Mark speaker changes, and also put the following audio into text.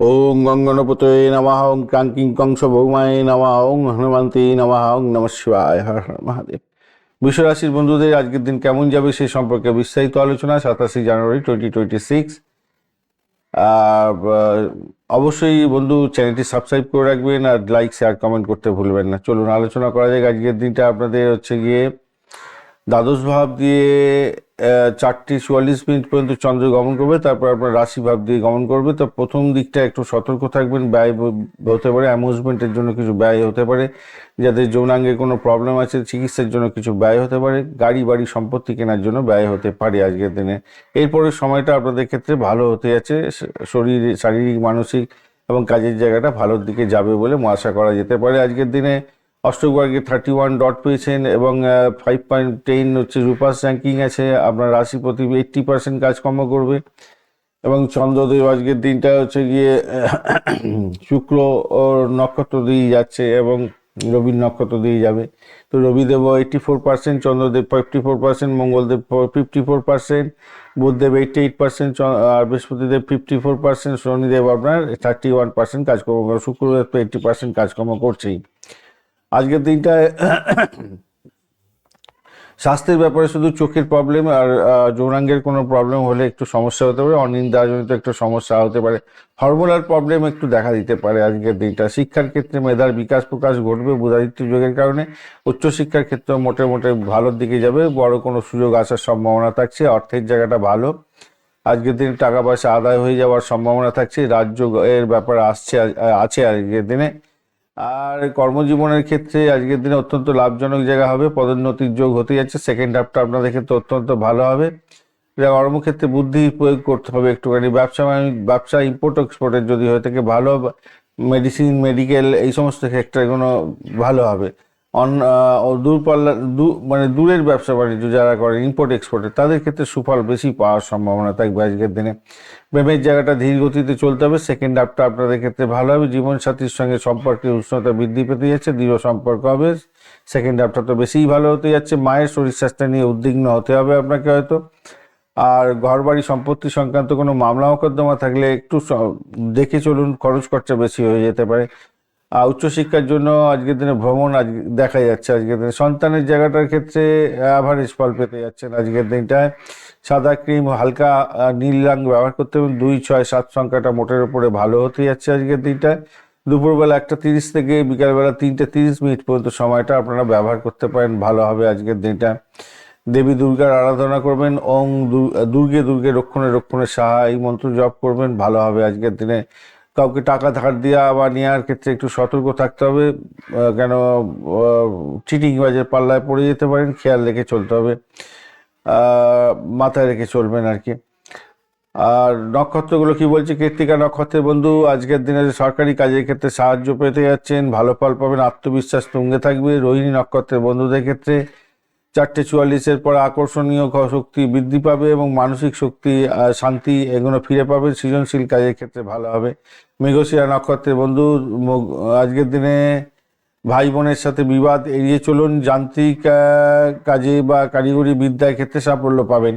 Speaker 1: ওং গঙ্গনপতয়ে নমঃ ওং ক্রাঙ্কিং কংস ভৌমায় নমঃ ওং হনুমন্তে নমঃ ওং নমঃ শিবায় হর হর মহাদেব বিশ্বরাশির বন্ধুদের আজকের দিন কেমন যাবে সেই সম্পর্কে বিস্তারিত আলোচনা সাতাশে জানুয়ারি টোয়েন্টি টোয়েন্টি সিক্স আর অবশ্যই বন্ধু চ্যানেলটি সাবস্ক্রাইব করে রাখবেন আর লাইক, শেয়ার, কমেন্ট করতে ভুলবেন না। চলুন আলোচনা করা যাক। আজকের দিনটা আপনাদের হচ্ছে গিয়ে দ্বাদশ ভাব দিয়ে চারটি চুয়াল্লিশ মিনিট পর্যন্ত চন্দ্র গমন করবে, তারপর আপনার রাশি ভাব দিয়ে গমন করবে। তো প্রথম দিকটা একটু সতর্ক থাকবেন, ব্যয় হতে পারে অ্যামিউজমেন্টের জন্য কিছু ব্যয় হতে পারে। যাদের যৌনাঙ্গে কোনো প্রবলেম আছে, চিকিৎসার জন্য কিছু ব্যয় হতে পারে। গাড়ি বাড়ি সম্পত্তি কেনার জন্য ব্যয় হতে পারে আজকের দিনে। এরপরের সময়টা আপনাদের ক্ষেত্রে ভালো হতে যাচ্ছে। শরীর, শারীরিক, মানসিক এবং কাজের জায়গাটা ভালোর দিকে যাবে বলে আশা করা যেতে পারে আজকের দিনে। অষ্টবর্গে থার্টি ওয়ান ডট পেয়েছেন এবং ফাইভ পয়েন্ট টেন হচ্ছে রূপাস র্যাঙ্কিং আছে। আপনার রাশিপতি এইট্টি পার্সেন্ট কাজকর্ম করবে। এবং চন্দ্রদেব আজকের দিনটা হচ্ছে গিয়ে শুক্র নক্ষত্র দিয়ে যাচ্ছে এবং রবির নক্ষত্র দিয়ে যাবে। তো Rabidev eighty four percent Chandradev fifty four percent Mangaldev fifty four percent Budhdev eighty eight percent আর Brihaspatidev fifty four percent Shanidev আপনার থার্টি ওয়ান পার্সেন্ট কাজকর্ম করে শুক্রদেব তো এইটটি পার্সেন্ট কাজকর্ম করছেই। আজকের দিনটায় স্বাস্থ্যের ব্যাপারে শুধু চোখের প্রবলেম আর যৌনাঙ্গের কোনো প্রবলেম হলে একটু সমস্যা হতে পারে অনিন্দাজনিত একটু সমস্যা হতে পারে হরমোনাল প্রবলেম একটু দেখা দিতে পারে আজকের দিনটা। শিক্ষার ক্ষেত্রে মেধার বিকাশ প্রকাশ ঘটবে বুধাদিত্য যোগের কারণে, উচ্চশিক্ষার ক্ষেত্রে মোটে ভালোর দিকে যাবে, বড় কোনো সুযোগ আসার সম্ভাবনা থাকছে, অর্থের জায়গাটা ভালো। আজকের দিনে টাকা পয়সা আদায় হয়ে যাওয়ার সম্ভাবনা থাকছে রাজ্য এর ব্যাপারে আসছে আছে আজকের দিনে। আর কর্মজীবনের ক্ষেত্রে আজকের দিনে অত্যন্ত লাভজনক জায়গা হবে, পদোন্নতির যোগ হতে যাচ্ছে সেকেন্ড হাফটা আপনাদের ক্ষেত্রে অত্যন্ত ভালো হবে। কর্মক্ষেত্রে বুদ্ধি প্রয়োগ করতে হবে একটুখানি, ব্যবসা বাণিজ্য- ব্যবসা ইম্পোর্ট এক্সপোর্টের যদি হয়ে থাকে, ভালো মেডিসিন মেডিকেল এই সমস্ত ক্ষেত্রে কোনো ভালো হবে। দূরপাল্লা দূর মানে দূরের ব্যবসা বাণিজ্য যারা করে ইম্পোর্ট এক্সপোর্টের তাদের ক্ষেত্রে সুফল বেশি পাওয়ার সম্ভাবনা থাকবে আজকের দিনে। প্রেমের জায়গাটা ধীর গতিতে চলতে হবে। সেকেন্ড হাফটা আপনাদের ক্ষেত্রে ভালো হবে। জীবনসাথীর সঙ্গে সম্পর্কের উষ্ণতা বৃদ্ধি পেতে যাচ্ছে, দৃঢ় সম্পর্ক হবে। সেকেন্ড হাফটা তো বেশিই ভালো হতে যাচ্ছে। মায়ের শরীর স্বাস্থ্য নিয়ে উদ্বিগ্ন হতে হবে আপনাকে হয়তো। আর ঘর বাড়ি সম্পত্তি সংক্রান্ত কোনো মামলা, মোকদ্দমা থাকলে একটু দেখে চলুন। খরচ খরচা বেশি হয়ে যেতে পারে। উচ্চশিক্ষার জন্য আজকের দিনে ভ্রমণ আজ দেখা যাচ্ছে। আজকের দিনে সন্তানের জায়গাটার ক্ষেত্রে অ্যাভারেজ ফল পেতে যাচ্ছেন আজকের দিনটায়। সাদা ক্রিম, হালকা নীল রং ব্যবহার করতে হবে দুই, ছয়, সাত সংখ্যাটা মোটের উপরে ভালো হতে যাচ্ছে আজকের দিনটায়। দুপুরবেলা একটা তিরিশ থেকে বিকালবেলা তিনটে তিরিশ মিনিট পর্যন্ত সময়টা আপনারা ব্যবহার করতে পারেন। ভালো হবে আজকের দিনটা দেবী দুর্গার আরাধনা করবেন। ওং দুর্গে দুর্গে রক্ষণে রক্ষণে সাহা এই মন্ত্র জপ করবেন। ভালো হবে আজকের দিনে। কাউকে টাকা ধার দেওয়া বা নেওয়ার ক্ষেত্রে একটু সতর্ক থাকতে হবে কেন চিটিং বাজের পাল্লায় পড়ে যেতে পারেন, খেয়াল রেখে চলতে হবে মাথায় রেখে চলবেন আর কি। আর নক্ষত্রগুলো কি বলছে? কৃত্তিকা নক্ষত্রের বন্ধু, আজকের দিনে সরকারি কাজের ক্ষেত্রে সাহায্য পেতে যাচ্ছেন, ভালো ফল পাবেন, আত্মবিশ্বাস তুঙ্গে থাকবে, রোহিণী নক্ষত্রের বন্ধুদের ক্ষেত্রে। চারটে চুয়াল্লিশের পর আকর্ষণীয় শক্তি বৃদ্ধি পাবে এবং মানসিক শক্তি শান্তি এগুলো ফিরে পাবে। সৃজনশীল কাজের ক্ষেত্রে ভালো হবে। মেঘশিয়া নক্ষত্রের বন্ধু আজকের দিনে ভাই বোনের সাথে বিবাদ এড়িয়ে চলুন। যান্ত্রিক কাজে বা কারিগরি বিদ্যার ক্ষেত্রে সাফল্য পাবেন।